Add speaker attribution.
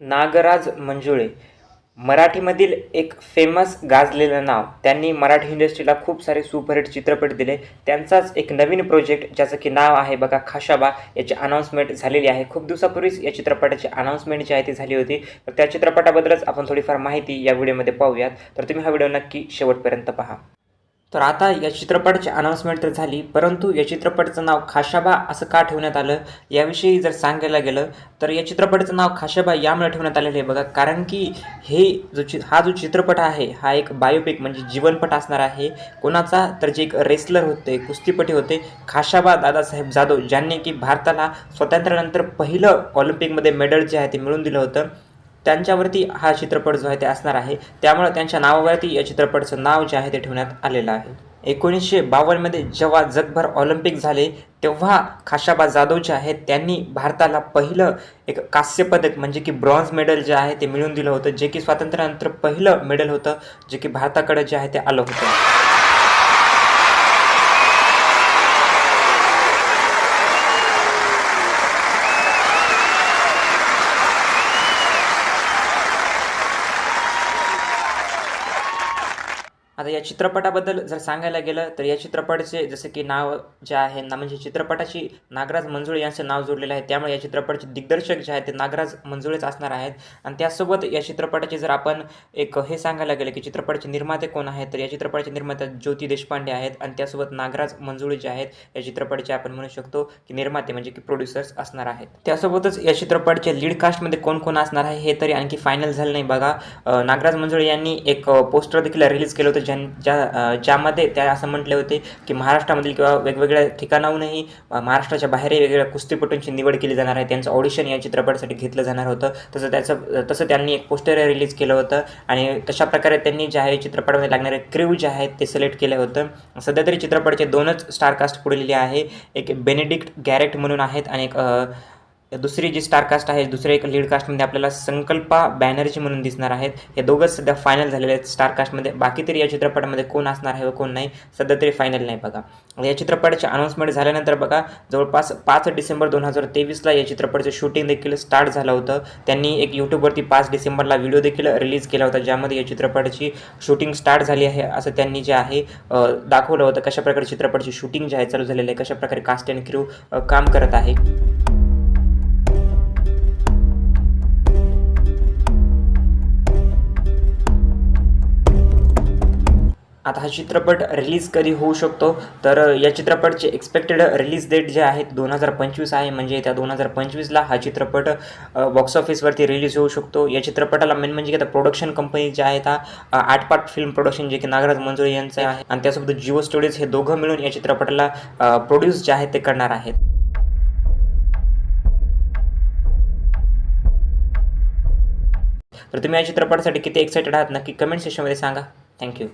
Speaker 1: नागराज मंजुळे. मराठीमधील एक फेमस गाजलेलं नाव. त्यांनी मराठी इंडस्ट्रीला खूप सारे सुपरहिट चित्रपट दिले. त्यांचाच एक नवीन प्रोजेक्ट ज्याचं की नाव आहे बघा खाशाबा याची अनाऊन्समेंट झालेली आहे. खूप दिवसापूर्वीच या चित्रपटाची अनाऊन्समेंट जी आहे ती झाली होती. तर त्या चित्रपटाबद्दलच आपण थोडीफार माहिती या व्हिडिओमध्ये पाहूयात. तर तुम्ही हा व्हिडिओ नक्की शेवटपर्यंत पहा. तर आता या चित्रपटाची अनाऊन्समेंट तर झाली परंतु या चित्रपटाचं नाव खाशाबा असं का ठेवण्यात आलं याविषयी जर सांगायला गेलं तर या चित्रपटाचं नाव खाशाबा यामुळे ठेवण्यात आलेलं आहे बघा. कारण की हे जो चि हा जो चित्रपट आहे हा एक बायोपिक म्हणजे जीवनपट असणार आहे. कोणाचा तर जे एक रेसलर होते कुस्तीपटी होते खाशाबा दादासाहेब जाधव ज्यांनी की भारताला स्वातंत्र्यानंतर पहिलं ऑलिम्पिकमध्ये मेडल जे आहे ते मिळवून दिलं होतं. त्यांच्यावरती हा चित्रपट जो आहे ते असणार आहे. त्यामुळे त्यांच्या नावावरती या चित्रपटाचं नाव जे आहे ते ठेवण्यात आलेलं आहे. एकोणीसशे बावन्नमध्ये जेव्हा जगभर ऑलिम्पिक झाले तेव्हा खाशाबा जाधव जे आहेत त्यांनी भारताला पहिलं एक कांस्य पदक म्हणजे की ब्रॉन्झ मेडल जे आहे ते मिळवून दिलं होतं जे की स्वातंत्र्यानंतर पहिलं मेडल होतं जे की भारताकडे जे आहे ते आलं होतं. आता या चित्रपटाबद्दल जर सांगायला गेलं तर या चित्रपटाचे जसं की नाव जे आहे ना म्हणजे चित्रपटाची नागराज मंजुळे यांचं नाव जोडलेलं आहे. त्यामुळे या चित्रपटाचे दिग्दर्शक जे आहेत ते नागराज मंजुळेच असणार आहेत. आणि त्यासोबत या चित्रपटाचे जर आपण एक हे सांगायला गेलं की चित्रपटाचे निर्माते कोण आहेत तर या चित्रपटाचे निर्माते ज्योती देशपांडे आहेत. आणि त्यासोबत नागराज मंजुळे जे आहेत या चित्रपटाचे आपण म्हणू शकतो की निर्माते म्हणजे की प्रोड्युसर्स असणार आहेत. त्यासोबतच या चित्रपटचे लीड कास्टमध्ये कोण कोण असणार आहे हे तरी आणखी फायनल झालं नाही बघा. नागराज मंजुळे यांनी एक पोस्टर देखील रिलीज केलं होतं ज्या ज्यामध्ये त्या असं म्हटले होते की महाराष्ट्रामधील किंवा वेगवेगळ्या ठिकाणाहूनही महाराष्ट्राच्या बाहेरही वेगवेगळ्या कुस्तीपटूंची निवड केली जाणार आहे. त्यांचं ऑडिशन या चित्रपटासाठी घेतलं जाणार होतं. तसं त्याचं तसं त्यांनी एक पोस्टर रिलीज केलं होतं आणि तशा प्रकारे त्यांनी जे आहे चित्रपटामध्ये लागणारे क्रिव जे आहेत ते सिलेक्ट केलं होतं. सध्या तरी चित्रपटाचे दोनच स्टारकास्ट पुढलेले आहे. एक बेनेडिक्ट गॅरेट म्हणून आहेत आणि एक दुसरी जी स्टारकास्ट आहे दुसऱ्या एक लीड कास्टमध्ये आपल्याला संकल्पा बॅनर्जी म्हणून दिसणार आहेत. हे दोघंच सध्या फायनल झालेले आहेत स्टारकास्टमध्ये बाकी तरी या चित्रपटामध्ये कोण असणार आहे व कोण नाही सध्या तरी फायनल नाही बघा. या चित्रपटाची अनाऊन्समेंट झाल्यानंतर बघा जवळपास पाच डिसेंबर दोन हजार तेवीसला या चित्रपटाचं शूटिंग देखील स्टार्ट झालं होतं. त्यांनी एक यूट्यूबवरती पाच डिसेंबरला व्हिडिओ देखील रिलीज केला होता ज्यामध्ये या चित्रपटाची शूटिंग स्टार्ट झाली आहे असं त्यांनी जे आहे दाखवलं होतं कशा प्रकारे चित्रपटाची शूटिंग जे आहे चालू झालेलं आहे कशा प्रकारे कास्ट अँड क्रू काम करत आहे. आता हा चित्रपट रिलीज कधी होऊ शकतो? तर या चित्रपटचे एक्सपेक्टेड रिलीज डेट जे आहेत दोन हजार पंचवीस आहे. म्हणजे त्या दोन हजार पंचवीसला हा चित्रपट बॉक्स ऑफिसवरती रिलीज होऊ शकतो. या चित्रपटाला मेन म्हणजे की आता प्रोडक्शन कंपनी जे आहेत हा आठ पार्ट फिल्म प्रोडक्शन जे की नागराज मंजुळे यांचं आहे. आणि त्यासोबत जिओ स्टुडिओज हे दोघं मिळून या चित्रपटाला प्रोड्यूस जे आहेत ते करणार आहेत. तर तुम्ही या चित्रपटासाठी किती एक्साइटेड आहात नक्की कमेंट सेक्शनमध्ये सांगा. थँक्यू